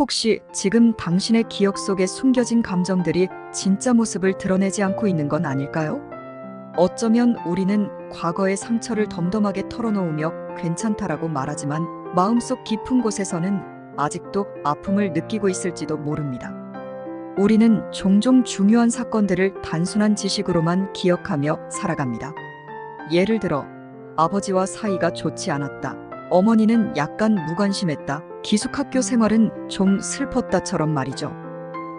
혹시 지금 당신의 기억 속에 숨겨진 감정들이 진짜 모습을 드러내지 않고 있는 건 아닐까요? 어쩌면 우리는 과거의 상처를 덤덤하게 털어놓으며 괜찮다라고 말하지만 마음속 깊은 곳에서는 아직도 아픔을 느끼고 있을지도 모릅니다. 우리는 종종 중요한 사건들을 단순한 지식으로만 기억하며 살아갑니다. 예를 들어, 아버지와 사이가 좋지 않았다. 어머니는 약간 무관심했다. 기숙학교 생활은 좀 슬펐다처럼 말이죠.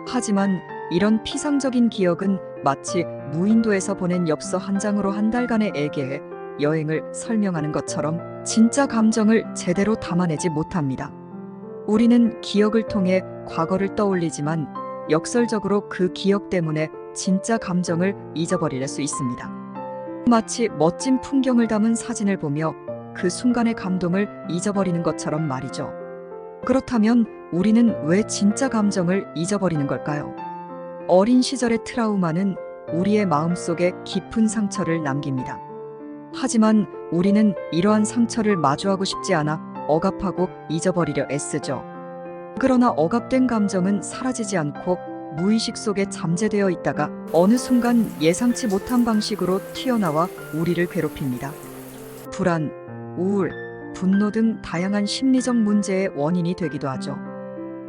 하지만 이런 피상적인 기억은 마치 무인도에서 보낸 엽서 한 장으로 한 달간의 애계에 여행을 설명하는 것처럼 진짜 감정을 제대로 담아내지 못합니다. 우리는 기억을 통해 과거를 떠올리지만 역설적으로 그 기억 때문에 진짜 감정을 잊어버릴 수 있습니다. 마치 멋진 풍경을 담은 사진을 보며 그 순간의 감동을 잊어버리는 것처럼 말이죠. 그렇다면 우리는 왜 진짜 감정을 잊어버리는 걸까요? 어린 시절의 트라우마는 우리의 마음 속에 깊은 상처를 남깁니다. 하지만 우리는 이러한 상처를 마주하고 싶지 않아 억압하고 잊어버리려 애쓰죠. 그러나 억압된 감정은 사라지지 않고 무의식 속에 잠재되어 있다가 어느 순간 예상치 못한 방식으로 튀어나와 우리를 괴롭힙니다. 불안, 우울, 분노 등 다양한 심리적 문제의 원인이 되기도 하죠.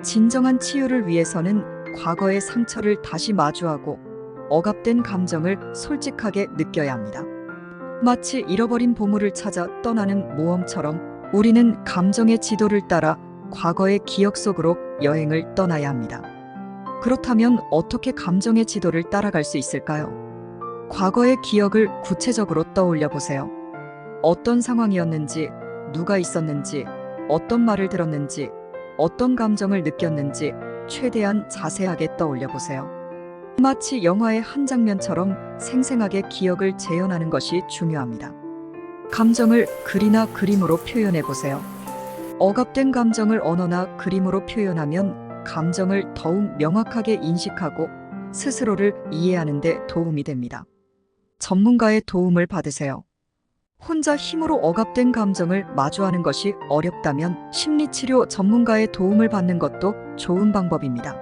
진정한 치유를 위해서는 과거의 상처를 다시 마주하고 억압된 감정을 솔직하게 느껴야 합니다. 마치 잃어버린 보물을 찾아 떠나는 모험처럼 우리는 감정의 지도를 따라 과거의 기억 속으로 여행을 떠나야 합니다. 그렇다면 어떻게 감정의 지도를 따라갈 수 있을까요? 과거의 기억을 구체적으로 떠올려 보세요. 어떤 상황이었는지, 누가 있었는지, 어떤 말을 들었는지, 어떤 감정을 느꼈는지 최대한 자세하게 떠올려 보세요. 마치 영화의 한 장면처럼 생생하게 기억을 재현하는 것이 중요합니다. 감정을 글이나 그림으로 표현해 보세요. 억압된 감정을 언어나 그림으로 표현하면 감정을 더욱 명확하게 인식하고 스스로를 이해하는 데 도움이 됩니다. 전문가의 도움을 받으세요. 혼자 힘으로 억압된 감정을 마주하는 것이 어렵다면 심리치료 전문가의 도움을 받는 것도 좋은 방법입니다.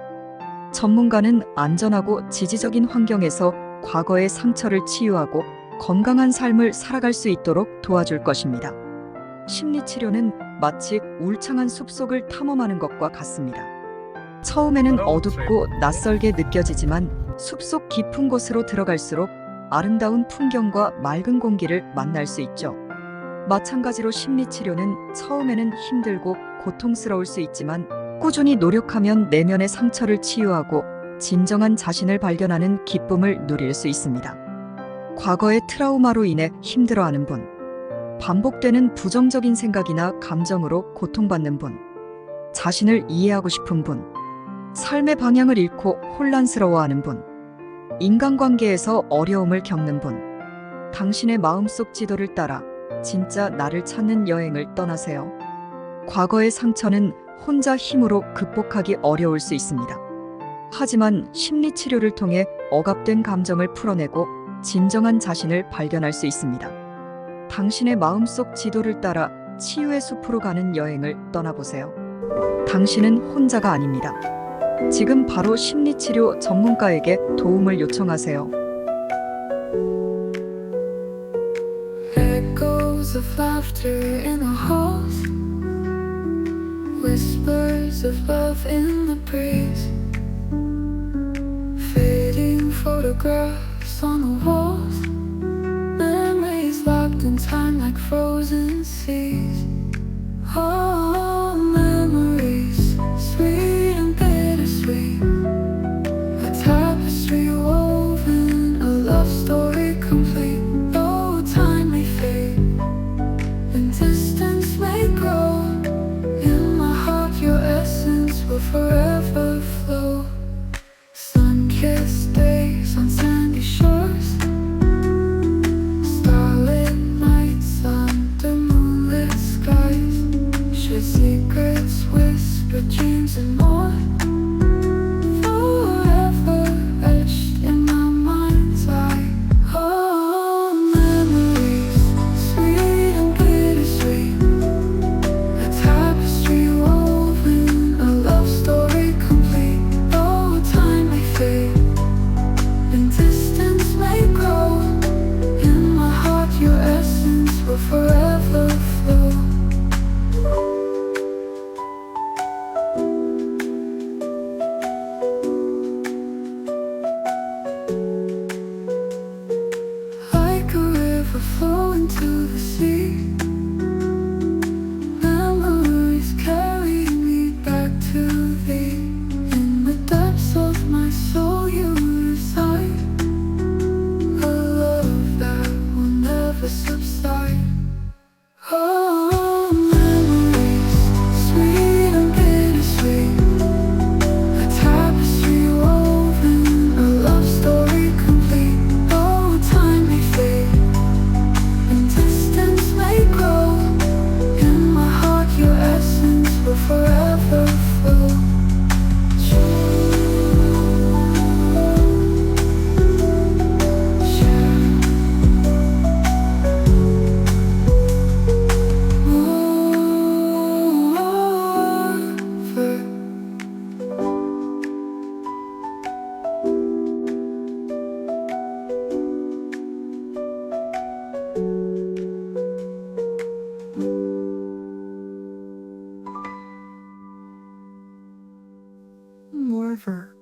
전문가는 안전하고 지지적인 환경에서 과거의 상처를 치유하고 건강한 삶을 살아갈 수 있도록 도와줄 것입니다. 심리치료는 마치 울창한 숲속을 탐험하는 것과 같습니다. 처음에는 어둡고 낯설게 느껴지지만 숲속 깊은 곳으로 들어갈수록 아름다운 풍경과 맑은 공기를 만날 수 있죠. 마찬가지로 심리치료는 처음에는 힘들고 고통스러울 수 있지만 꾸준히 노력하면 내면의 상처를 치유하고 진정한 자신을 발견하는 기쁨을 누릴 수 있습니다. 과거의 트라우마로 인해 힘들어하는 분, 반복되는 부정적인 생각이나 감정으로 고통받는 분, 자신을 이해하고 싶은 분, 삶의 방향을 잃고 혼란스러워하는 분, 인간관계에서 어려움을 겪는 분, 당신의 마음속 지도를 따라 진짜 나를 찾는 여행을 떠나세요. 과거의 상처는 혼자 힘으로 극복하기 어려울 수 있습니다. 하지만 심리 치료를 통해 억압된 감정을 풀어내고 진정한 자신을 발견할 수 있습니다. 당신의 마음속 지도를 따라 치유의 숲으로 가는 여행을 떠나보세요. 당신은 혼자가 아닙니다. 지금 바로 심리치료 전문가에게 도움을 요청하세요. ever.